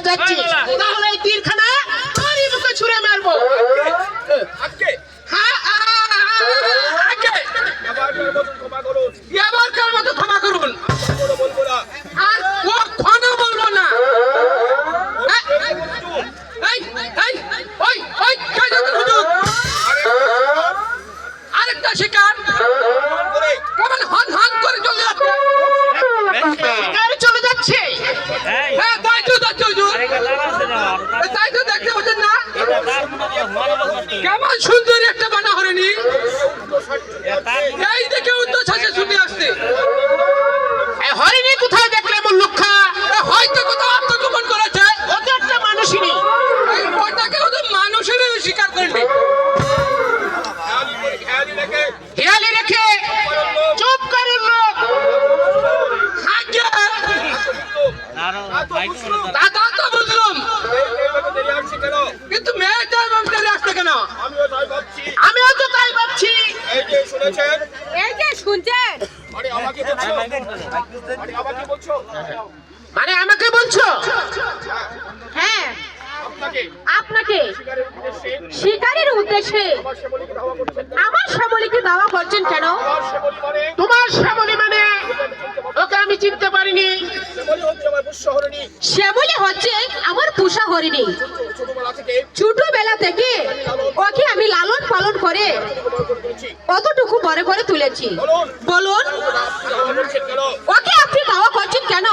যাচ্ছিস কেমন সুন্দর একটা বানা হরেনি এই দেখে উত্তর ছাড়ছে শুনে আসছে। এই হরিণী কোথায় দেখলে মুল্লুক্ষা এ হয়তো কোথাও আত্মগোপন করেছে। একটা মানুষই নেই। স্বীকার খেয়ালি রেখে চুপ করুন লোক। দাদা তো বুঝলাম কিন্তু মেয়েটা শুনেছেন এই যে শুনছেন? আরে আমাকে বলছো? আরে আমাকে বলছো? মানে আমাকে বলছো? হ্যাঁ। আপনাকে। আপনাকে। শিকারের উদ্দেশ্যে। আমার শ্যামলীকে ধাওয়া করছেন আমার দাওয়া করছেন কেন? মানে? তোমার শ্যামলী মানে? ওকে আমি চিনতে পারিনি। শ্যামলী হচ্ছে আমার বুঝ শ্যামলী হচ্ছে আমার পুষা হরিণী। ছোটবেলা থেকে ছোটবেলা থেকে ওকে আমি লালন পালন করে কতটুকু বড় করে তুলেছি? বলুন। ওকে আপনি দাওয়া করছেন কেন?